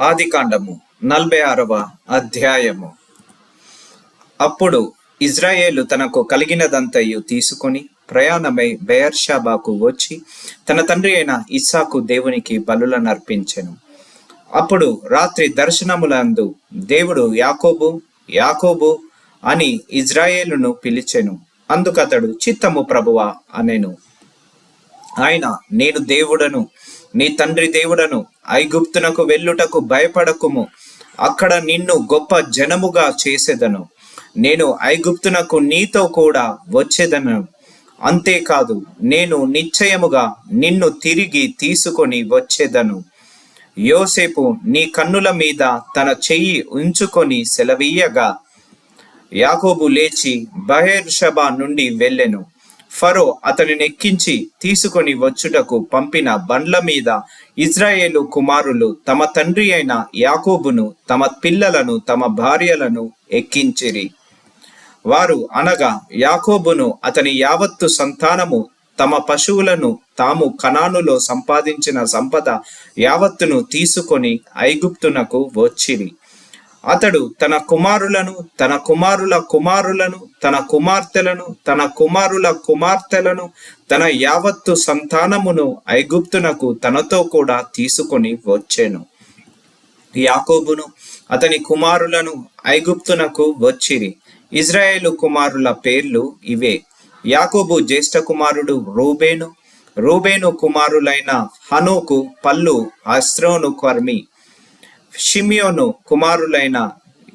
ఆదికాండము నలభై ఆరవ అధ్యాయము. అప్పుడు ఇజ్రాయేలు తనకు కలిగినదంతయు తీసుకుని ప్రయాణమై బెయర్షాబాకు వచ్చి తన తండ్రి అయిన ఇస్సాకు దేవునికి బలులను అర్పించెను అప్పుడు రాత్రి దర్శనములందు దేవుడు యాకోబు యాకోబు అని ఇజ్రాయేలును పిలిచెను. అందుకతడు చిత్తము ప్రభువా అనెను. ఆయన నేను దేవుడను నీ తండ్రి దేవుడను ఐగుప్తునకు వెళ్ళుటకు భయపడకుము. అక్కడ నిన్ను గొప్ప జనముగా చేసేదను. నేను ఐగుప్తునకు నీతో కూడా వచ్చేదను. అంతేకాదు నేను నిశ్చయముగా నిన్ను తిరిగి తీసుకొని వచ్చేదను. యోసేపు నీ కన్నుల మీద తన చెయ్యి ఉంచుకొని సెలవీయగా. యాకోబు లేచి బహేర్షబా నుండి వెళ్ళెను. ఫరో అతనిని ఎక్కించి తీసుకొని వచ్చుటకు పంపిన బండ్ల మీద ఇజ్రాయేలు కుమారులు తమ తండ్రి అయిన యాకోబును తమ పిల్లలను తమ భార్యలను ఎక్కించిరి. వారు అనగా యాకోబును అతని యావత్తు సంతానము తమ పశువులను తాము కనానులో సంపాదించిన సంపద యావత్తును తీసుకొని ఐగుప్తునకు వచ్చిరి. అతడు తన కుమారులను తన కుమారుల కుమారులను తన కుమార్తెలను తన కుమారుల కుమార్తెలను తన యావత్తు సంతానమును ఐగుప్తునకు తనతో కూడా తీసుకొని వచ్చాను. యాకోబును అతని కుమారులను ఐగుప్తునకు వచ్చిరి. ఇజ్రాయేలు కుమారుల పేర్లు ఇవే. యాకోబు జ్యేష్ఠ కుమారుడు రూబేను రూబేను కుమారులైన హనోకు పల్లు అశ్రోను కర్మి షిమియోను కుమారులైన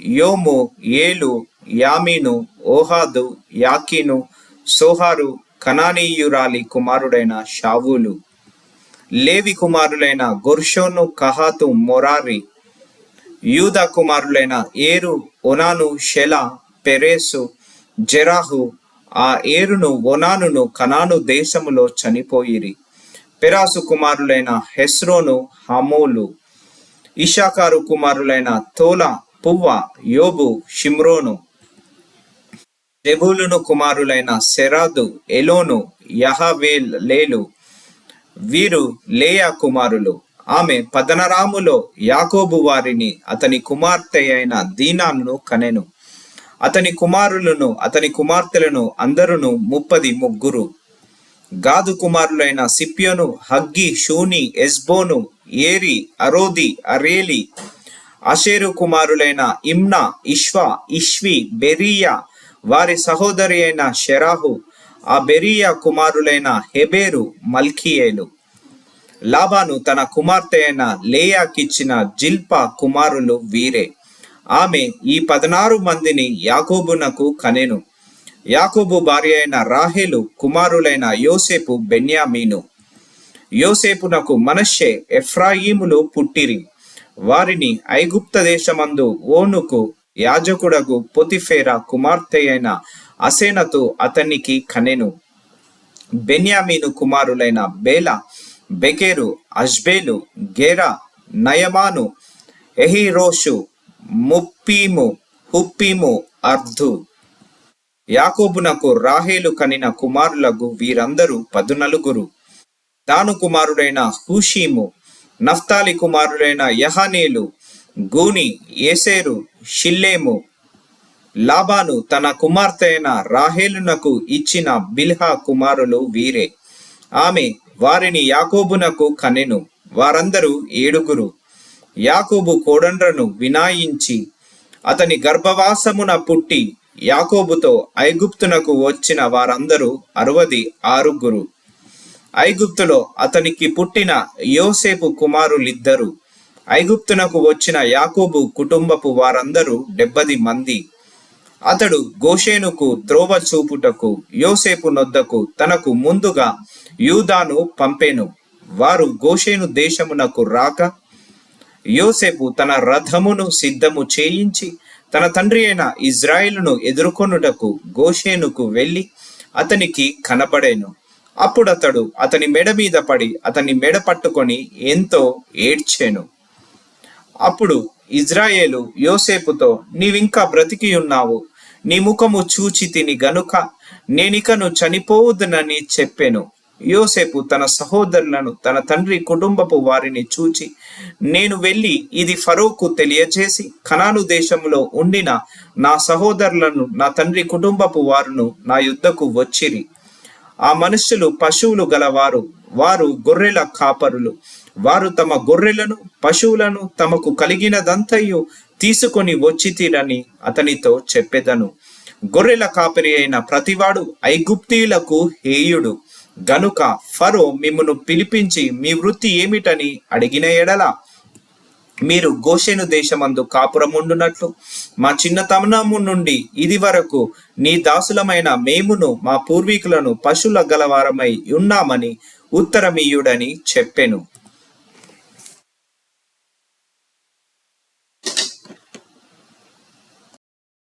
యోము ఏలు యామీను ఓహాదు యాకీను సోహారు కనానీయురాలి కుమారుడైన షావులు. లేవి కుమారులైన గొర్షోను కహాతు మొరారి. యూద కుమారులైన ఏరు ఒనాను షెల పెరేసు జెరాహు. ఆ ఏరును ఒనానును కనాను దేశములో చనిపోయిరి. పెరాసు కుమారులైన హెస్రోను హమోలు. ఇషాకారు కుమారులైన తోల పువ్వ యోబు షిమ్రోను జెబూలును కుమారులైన సెరాదు ఎలోను యహవేల్ లేలు వీరు లేయా కుమారులు. ఆమె పదనరాములో యాకోబు వారిని అతని కుమార్తె అయిన దీనాను కనెను. అతని కుమారులను అతని కుమార్తెలను అందరును ముప్పది ముగ్గురు. గాదు కుమారులైన సిప్యోను Haggi Shuni Ezbon Eri Arodi Areli Asher కుమారులైన Imnah Ishvah Ishvi Beriah వారి సహోదరి అయిన షెరాహు ఆ బెరియా కుమారులైన హెబేరు మల్కియేలు. లాబాను తన కుమార్తె అయిన లేయాకిచ్చిన జిల్పా కుమారులు వీరే. ఆమె ఈ పదనారు మందిని యాకోబునకు కనెను. యాకోబు భార్య అయిన రాహేలు కుమారులైన యోసేపు బెన్యామీను. యోసేపునకు మనషే ఎఫ్రాయిములు పుట్టిరి. వారిని ఐగుప్త దేశమందు ఓనుకు యాజకుడగు పొతిఫేరా కుమార్తె అయిన అసేనతు అతనికి కనెను. బెన్యామీను కుమారులైన బేల బెకేరు అష్బేలు గేరా నయమాను ఎహిరోషు ముప్పీము హుప్పీము అర్ధు యాకోబునకు రాహేలు కనిన కుమారులకు వీరందరూ పదునలుగురు. దాను కుమారుడైన హూషీము నఫ్తాలి కుమారుడైన యహనేలు గూని ఏసేరు షిల్లేము లాబాను తన కుమార్తె అయిన రాహేలునకు ఇచ్చిన బిల్హా కుమారులు వీరే. ఆమె వారిని యాకోబునకు కనెను వారందరూ ఏడుగురు. యాకోబు కోడండ్రను వినాయించి అతని గర్భవాసమున పుట్టి యాకోబుతో ఐగుప్తునకు వచ్చిన వారందరూ అరవది ఆరుగురు. ఐగుప్తులో అతనికి పుట్టిన యోసేపు కుమారులిద్దరు. ఐగుప్తునకు వచ్చిన యాకోబు కుటుంబపు వారందరూ డెబ్బది మంది. అతడు గోషేనుకు త్రోవ చూపుటకు యోసేపు నొద్దకు తనకు ముందుగా యూదాను పంపేను. వారు గోషేను దేశమునకు రాక యోసేపు తన రథమును సిద్ధము చేయించి తన తండ్రి అయిన ఇజ్రాయిలును ఎదుర్కొనుటకు గోషేనుకు వెళ్ళి అతనికి కనబడేను. అప్పుడు అతడు అతని మెడ మీద పడి అతన్ని మెడ పట్టుకొని ఎంతో ఏడ్చాను. అప్పుడు ఇజ్రాయేలు యోసేపుతో నీవింకా బ్రతికి ఉన్నావు నీ ముఖము చూచి తిని గనుక నేనికను చనిపోవుదనని చెప్పాను. యోసేపు తన సహోదరులను తన తండ్రి కుటుంబపు వారిని చూచి నేను వెళ్ళి ఇది ఫరోకు తెలియజేసి కనాను దేశంలో ఉండిన నా సహోదరులను నా తండ్రి కుటుంబపు వారును నా యుద్ధకు వచ్చిరి. ఆ మనుష్యులు పశువులు గలవారు. వారు గొర్రెల కాపరులు. వారు తమ గొర్రెలను పశువులను తమకు కలిగినదంతయు తీసుకొని వచ్చితిరని అతనితో చెప్పెదను. గొర్రెల కాపరి అయిన ప్రతివాడు ఐగుప్తీయులకు హేయుడు. గనుక ఫరో మిమ్మను పిలిపించి మీ వృత్తి ఏమిటని అడిగిన ఎడల మీరు గోషెను దేశమందు కాపురముండునట్లు మా చిన్నతమనము నుండి ఇది వరకు నీ దాసులమైన మేమును మా పూర్వీకులను పశువుల గలవారమై ఉన్నామని ఉత్తరమీయుడని చెప్పెను.